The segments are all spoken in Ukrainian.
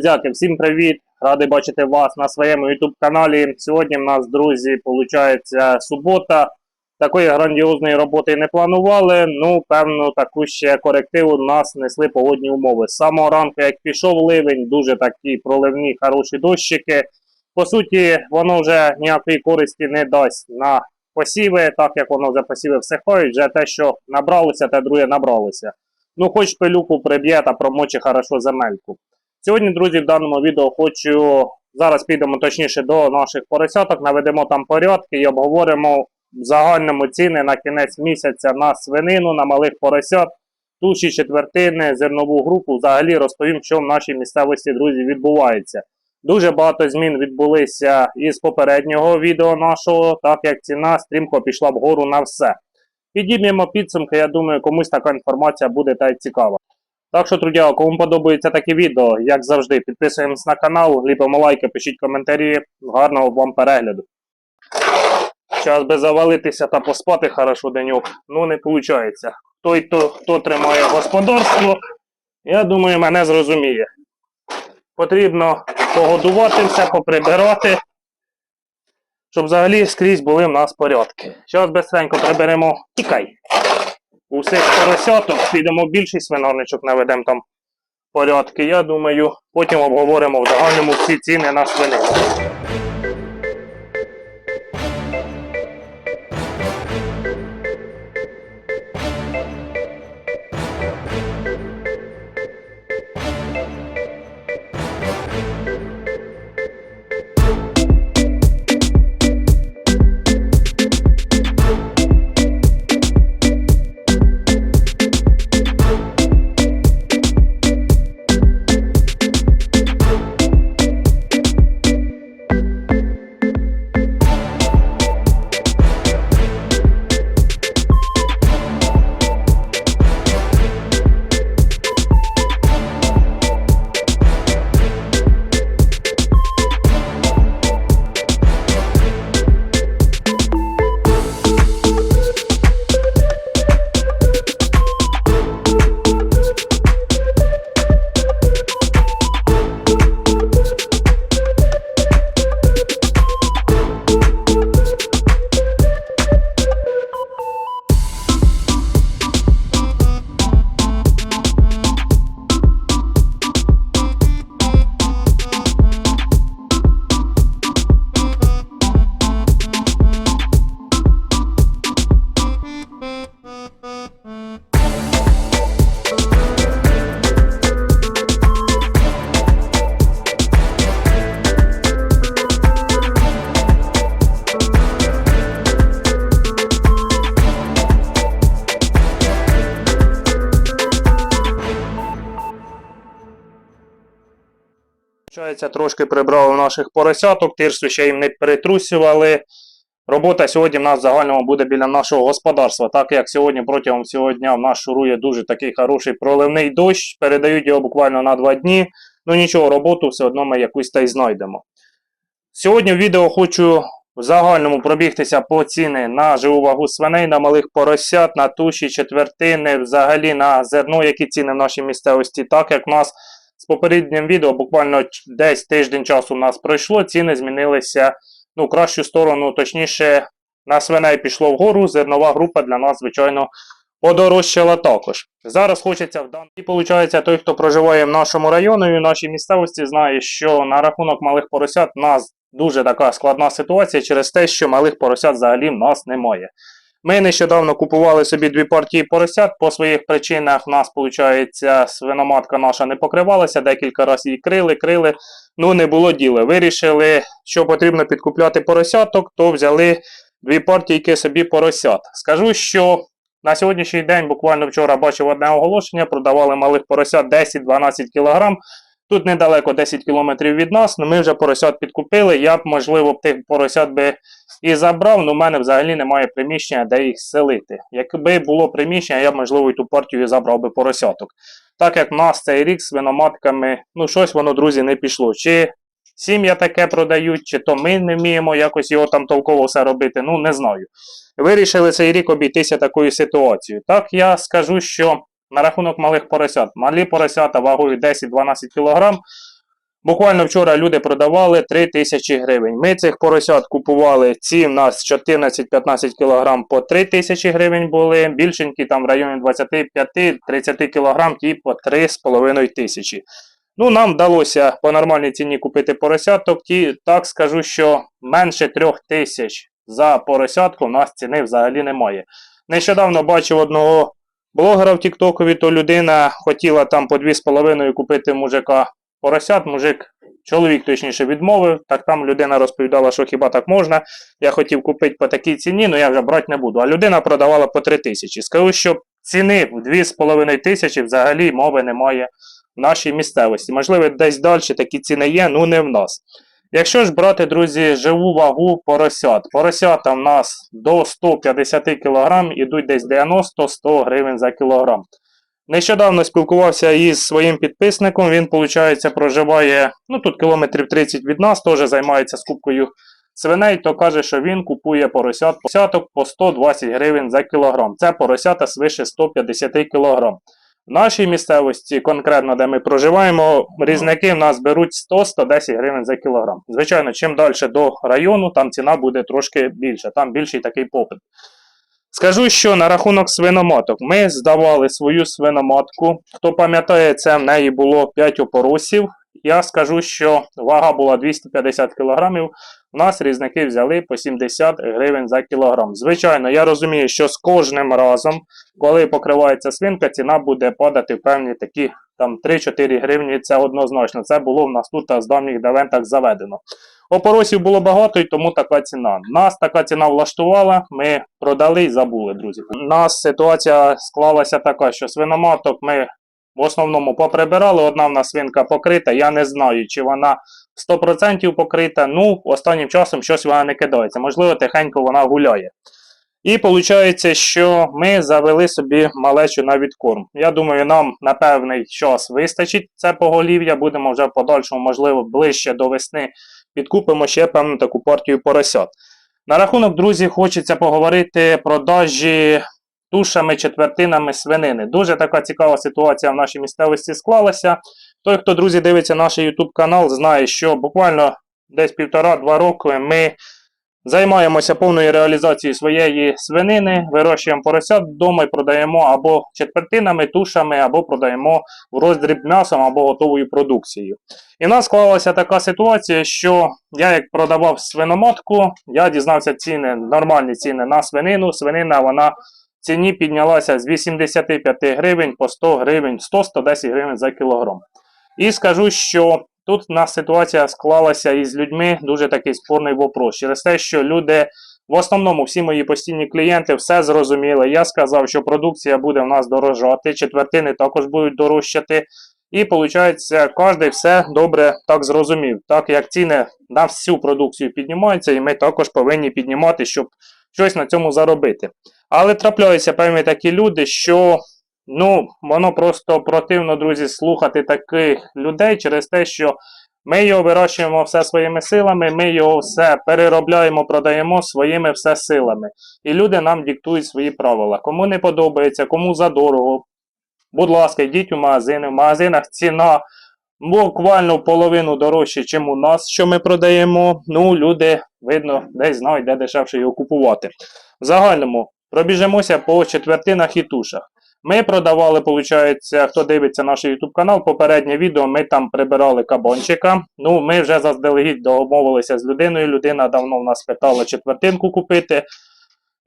Друзяки, всім привіт! Радий бачити вас на своєму YouTube каналі. Сьогодні в нас, друзі, виходить субота. Такої грандіозної роботи не планували. Ну, певно, таку ще корективу нас несли погодні умови. З самого ранку, як пішов ливень, дуже такі проливні, хороші дощики. По суті, воно вже ніякої користі не дасть на посіви, так як воно вже посіви всихають, вже те, що набралося, те друге набралося. Ну, хоч пилюку приб'є та промоче хорошо земельку. Сьогодні, друзі, в даному відео хочу. Зараз підемо точніше до наших поросяток, наведемо там порядки і обговоримо в загальному ціни на кінець місяця на свинину, на малих поросят, туші четвертини, зернову групу. Взагалі розповім, що в нашій місцевості, друзі, відбувається. Дуже багато змін відбулися із попереднього відео нашого, так як ціна стрімко пішла вгору на все. Підіб'ємо підсумки, я думаю, комусь така інформація буде та й цікава. Так що, друзі, кому подобається таке відео, як завжди, підписуємось на канал, ліпимо лайки, пишіть коментарі. Гарного вам перегляду. Зараз би завалитися та поспати хорошо деньок, ну не виходить. Той, хто, хто тримає господарство, я думаю, мене зрозуміє. Потрібно погодувати все, поприбирати, щоб взагалі скрізь були в нас порядки. Зараз безстренько приберемо. Тікай усіх поросяток, підемо більшість більший наведемо там порядки. Я думаю, потім обговоримо в загальному всі ціни на свинину. Получається, трошки прибрали наших поросяток, тирсу ще їм не перетрусювали. Робота сьогодні в нас в загальному буде біля нашого господарства, так як сьогодні протягом цього дня в нас шурує дуже такий хороший проливний дощ, передають його буквально на два дні. Ну нічого, роботу все одно ми якусь та й знайдемо. Сьогодні в відео хочу в загальному пробігтися по ціни на живу вагу свиней, на малих поросят, на туші, четвертини, взагалі на зерно, які ціни в нашій місцевості, так як в нас з попереднім відео буквально десь тиждень часу у нас пройшло, ціни змінилися ну, в кращу сторону, точніше, на свиней пішло вгору, зернова група для нас, звичайно, подорожчала також. Зараз хочеться в даній. І виходить, той, хто проживає в нашому районі в нашій місцевості, знає, що на рахунок малих поросят в нас дуже така складна ситуація через те, що малих поросят взагалі в нас немає. Ми нещодавно купували собі дві партії поросят. По своїх причинах в нас, виходить, свиноматка наша не покривалася, декілька разів її крили, крили. Ну, не було діла. Вирішили, що потрібно підкупляти поросяток, то взяли дві партійки собі поросят. Скажу, що на сьогоднішній день, буквально вчора бачив одне оголошення, продавали малих поросят 10-12 кг. Тут недалеко 10 кілометрів від нас, але ми вже поросят підкупили. Я б, можливо, тих поросят би і забрав, але в мене взагалі немає приміщення, де їх селити. Якби було приміщення, я б, можливо, і ту партію забрав би поросяток. Так як нас цей рік з свиноматками, ну щось воно, друзі, не пішло. Чи сім'я таке продають, чи то ми не вміємо якось його там толково все робити, ну не знаю. Вирішили цей рік обійтися такою ситуацією. Так я скажу, що на рахунок малих поросят. Малі поросята вагою 10-12 кг Буквально вчора люди продавали 3 тисячі гривень. Ми цих поросят купували, ці в нас 14-15 кг по 3 тисячі гривень були, більшенькі там в районі 25-30 кг, ті по 3,5 тисячі. Ну, нам вдалося по нормальній ціні купити поросяток, ті, так скажу, що менше 3 тисяч за поросятку в нас ціни взагалі немає. Нещодавно бачив одного блогера в Тіктокові, то людина хотіла там по 2,5 купити мужика поросят, мужик, чоловік точніше відмовив. Так там людина розповідала, що хіба так можна. Я хотів купити по такій ціні, але я вже брати не буду. А людина продавала по 3 тисячі. Скажу, що ціни в 2,5 тисячі взагалі мови немає в нашій місцевості. Можливо, десь далі такі ціни є, ну не в нас. Якщо ж брати, друзі, живу вагу поросят. Поросята в нас до 150 кг ідуть десь 90-100 гривень за кілограм. Нещодавно спілкувався із своїм підписником. Він, виходить, проживає ну тут кілометрів 30 від нас, теж займається скупкою свиней, то каже, що він купує поросят поросяток по 120 гривень за кілограм. Це поросята свише 150 кілограм. Нашій місцевості, конкретно де ми проживаємо, різники в нас беруть 100-110 гривень за кілограм. Звичайно, чим далі до району, там ціна буде трошки більша, там більший такий попит. Скажу, що на рахунок свиноматок. Ми здавали свою свиноматку. Хто пам'ятає, це в неї було 5 опоросів. Я скажу, що вага була 250 кг. У нас різники взяли по 70 гривень за кілограм. Звичайно, я розумію, що з кожним разом, коли покривається свинка, ціна буде падати певні такі там 3-4 гривні. Це однозначно. Це було в нас тут з давніх давен так заведено. Опоросів було багато і тому така ціна. Нас така ціна влаштувала, ми продали і забули, друзі. У нас ситуація склалася така, що свиноматок ми в основному поприбирали. Одна в нас свинка покрита. Я не знаю, чи вона 100% покрита. Ну, останнім часом щось вона не кидається. Можливо, тихенько вона гуляє. І виходить, що ми завели собі малечу на відкорм. Я думаю, нам на певний час вистачить це поголів'я. Будемо вже в подальшому, можливо, ближче до весни підкупимо ще певну таку партію поросят. На рахунок, друзі, хочеться поговорити про продажі тушами, четвертинами свинини. Дуже така цікава ситуація в нашій місцевості склалася. Той, хто, друзі, дивиться наш YouTube канал, знає, що буквально десь півтора-два роки ми займаємося повною реалізацією своєї свинини, вирощуємо поросят вдома і продаємо або четвертинами, тушами, або продаємо в роздріб м'ясом або готовою продукцією. І в нас склалася така ситуація, що я як продавав свиноматку, я дізнався ціни, нормальні ціни на свинину. Свинина вона ціні піднялася з 85 гривень по 100 гривень, 100-110 гривень за кілограм. І скажу, що тут у нас ситуація склалася із людьми дуже такий спорний вопрос. Через те, що люди, в основному всі мої постійні клієнти все зрозуміли. Я сказав, що продукція буде в нас дорожати, четвертини також будуть дорожчати. І виходить, кожен все добре так зрозумів. Так як ціни на всю продукцію піднімаються, і ми також повинні піднімати, щоб щось на цьому заробити. Але трапляються певні такі люди, що ну, воно просто противно, друзі, слухати таких людей через те, що ми його вирощуємо все своїми силами, ми його все переробляємо, продаємо своїми все силами. І люди нам диктують свої правила. Кому не подобається, кому задорого. Будь ласка, йдіть у магазини. В магазинах ціна буквально половину дорожче, ніж у нас, що ми продаємо. Ну, люди, видно, десь знають, де дешевше його купувати. В загальному пробіжимося по четвертинах і тушах. Ми продавали, виходить, хто дивиться наш YouTube канал, попереднє відео ми там прибирали кабанчика. Ну, ми вже заздалегідь домовилися з людиною. Людина давно в нас питала четвертинку купити.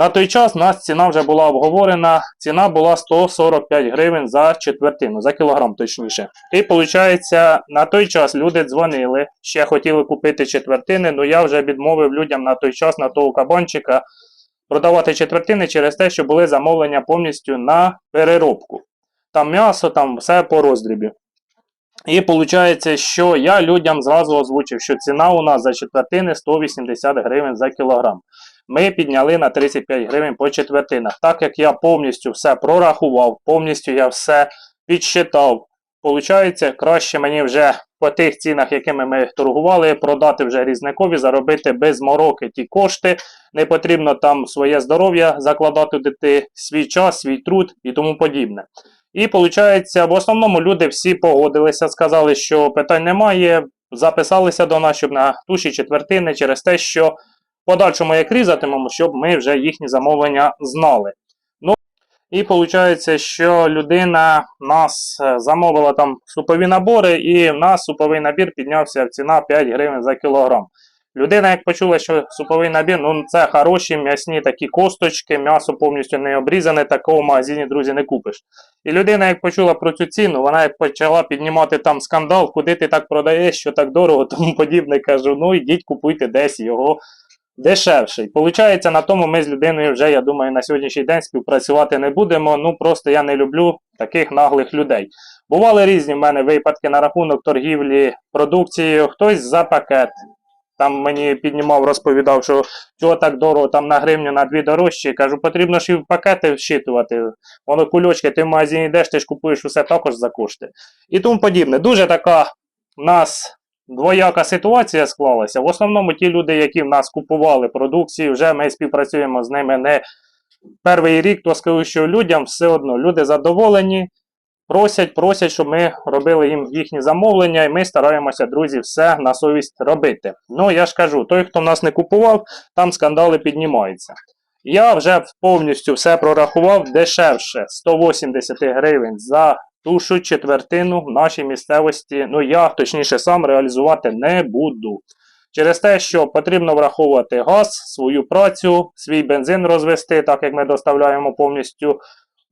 На той час у нас ціна вже була обговорена. Ціна була 145 гривень за четвертину, за кілограм точніше. І виходить, на той час люди дзвонили, ще хотіли купити четвертини, але я вже відмовив людям на той час на того кабанчика продавати четвертини через те, що були замовлення повністю на переробку. Там м'ясо, там все по роздрібі. І виходить, що я людям зразу озвучив, що ціна у нас за четвертини 180 гривень за кілограм. Ми підняли на 35 гривень по четвертинах. Так як я повністю все прорахував, повністю я все підсчитав. Получається, краще мені вже по тих цінах, якими ми торгували, продати вже різникові, заробити без мороки ті кошти. Не потрібно там своє здоров'я закладати туди, свій час, свій труд і тому подібне. І виходить, в основному люди всі погодилися, сказали, що питань немає. записалися до нас, щоб на туші четвертини, через те, що подальшому як різатимемо, щоб ми вже їхні замовлення знали. Ну, і виходить, що людина нас е, замовила там супові набори, і в нас суповий набір піднявся в ціна 5 гривень за кілограм. Людина, як почула, що суповий набір, ну це хороші м'ясні такі косточки, м'ясо повністю не обрізане, такого в магазині, друзі, не купиш. І людина, як почула про цю ціну, вона як почала піднімати там скандал, куди ти так продаєш, що так дорого, тому подібне. Кажу, ну йдіть купуйте десь його дешевше. І Получається, на тому ми з людиною вже, я думаю, на сьогоднішній день співпрацювати не будемо. Ну просто я не люблю таких наглих людей. Бували різні в мене випадки на рахунок торгівлі продукцією, хтось за пакет. Там мені піднімав, розповідав, що чого так дорого, там на гривню на дві дорожчі. Кажу, потрібно ж і в пакети вщитувати. Воно кульочки, ти в магазині йдеш, ти ж купуєш усе також за кошти. І тому подібне. Дуже така в нас двояка ситуація склалася. В основному ті люди, які в нас купували продукцію, вже ми співпрацюємо з ними не перший рік, то скажу, що людям все одно люди задоволені. Просять, просять, щоб ми робили їм їхні замовлення, і ми стараємося, друзі, все на совість робити. Ну, я ж кажу, той, хто нас не купував, там скандали піднімаються. Я вже повністю все прорахував дешевше 180 гривень за тушу четвертину в нашій місцевості. Ну, я, точніше, сам реалізувати не буду. Через те, що потрібно враховувати газ, свою працю, свій бензин розвести, так як ми доставляємо повністю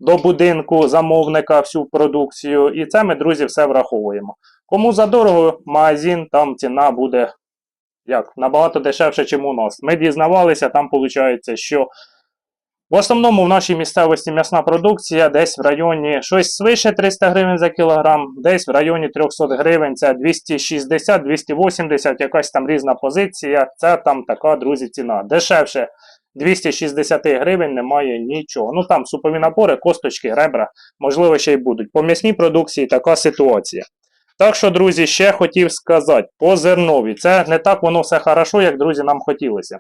до будинку замовника всю продукцію. І це ми, друзі, все враховуємо. Кому задорого, магазин, там ціна буде як, набагато дешевше, ніж у нас. Ми дізнавалися, там виходить, що в основному в нашій місцевості м'ясна продукція десь в районі щось свише 300 гривень за кілограм, десь в районі 300 гривень, це 260-280, якась там різна позиція. Це там така, друзі, ціна. Дешевше 260 гривень немає нічого. Ну там супові набори, косточки, ребра, можливо, ще й будуть. По м'ясній продукції така ситуація. Так що, друзі, ще хотів сказати по зернові. Це не так воно все хорошо, як друзі, нам хотілося.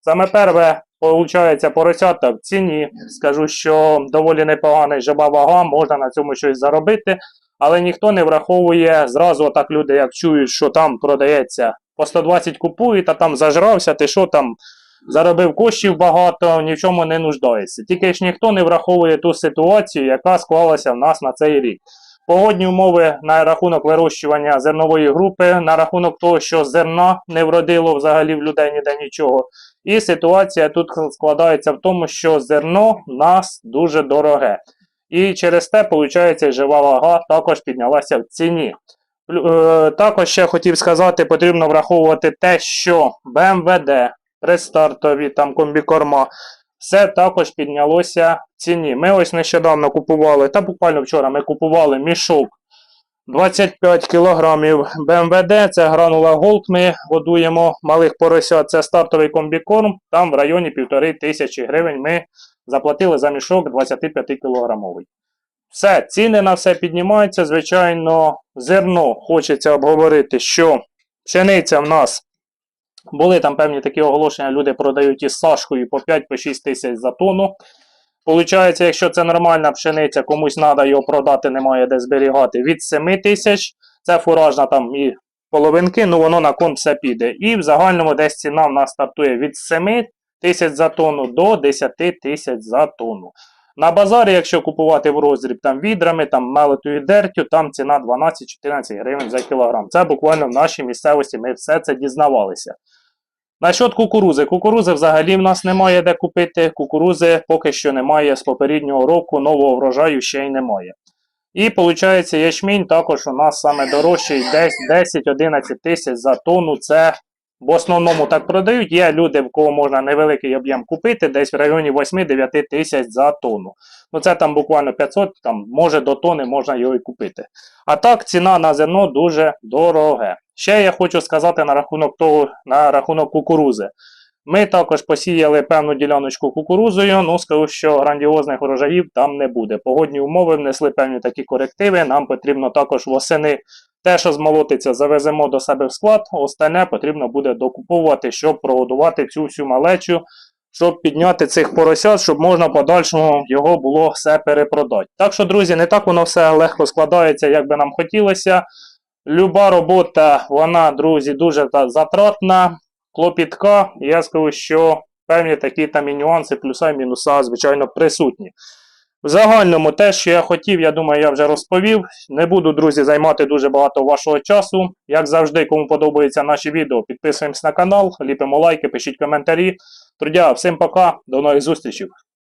Саме перше, виходить, поросята в ціні. Скажу, що доволі непоганий жаба вага, можна на цьому щось заробити, але ніхто не враховує зразу так люди, як чують, що там продається по 120 купують, а там зажрався, ти що там заробив коштів багато, ні в чому не нуждається. Тільки ж ніхто не враховує ту ситуацію, яка склалася в нас на цей рік. Погодні умови на рахунок вирощування зернової групи, на рахунок того, що зерна не вродило взагалі в людей ніде нічого. І ситуація тут складається в тому, що зерно в нас дуже дороге. І через те, виходить, жива вага також піднялася в ціні. Е, Також ще хотів сказати, потрібно враховувати те, що БМВД, предстартові там комбікорма, все також піднялося в ціні. Ми ось нещодавно купували, та буквально вчора ми купували мішок 25 кілограмів БМВД, це гранула Голд. Ми годуємо малих поросят. Це стартовий комбікорм. Там в районі півтори тисячі гривень ми заплатили за мішок 25 кілограмовий. Все, ціни на все піднімаються. Звичайно, зерно хочеться обговорити, що пшениця в нас були там певні такі оголошення, люди продають із Сашкою по 5-6 тисяч за тонну. Получається, якщо це нормальна пшениця, комусь треба його продати, немає де зберігати, від 7 тисяч. Це фуражна там і половинки, ну воно на кон все піде. І в загальному десь ціна в нас стартує від 7 тисяч за тонну до 10 тисяч за тонну. На базарі, якщо купувати в роздріб там відрами, там мелотою дертю, там ціна 12-14 гривень за кілограм. Це буквально в нашій місцевості ми все це дізнавалися. Насчет кукурузи. Кукурузи взагалі в нас немає де купити. Кукурузи поки що немає з попереднього року, нового врожаю ще й немає. І виходить, ячмінь також у нас саме дорожчий десь 10-11 тисяч за тонну. Це в основному так продають. Є люди, в кого можна невеликий об'єм купити, десь в районі 8-9 тисяч за тонну. Ну це там буквально 500, там може до тони можна його і купити. А так ціна на зерно дуже дороге. Ще я хочу сказати на рахунок того, на рахунок кукурузи. Ми також посіяли певну діляночку кукурузою, ну скажу, що грандіозних урожаїв там не буде. Погодні умови внесли певні такі корективи. Нам потрібно також восени те, що змолотиться, завеземо до себе в склад, остальне потрібно буде докуповувати, щоб прогодувати цю всю малечу, щоб підняти цих поросят, щоб можна подальшому його було все перепродати. Так що, друзі, не так воно все легко складається, як би нам хотілося. Люба робота, вона, друзі, дуже затратна, клопітка. Я скажу, що певні такі там і нюанси, плюса і мінуса, звичайно, присутні. В загальному те, що я хотів, я думаю, я вже розповів. Не буду, друзі, займати дуже багато вашого часу. Як завжди, кому подобаються наші відео, підписуємось на канал, ліпимо лайки, пишіть коментарі. Трудя, всім пока, до нових зустрічей.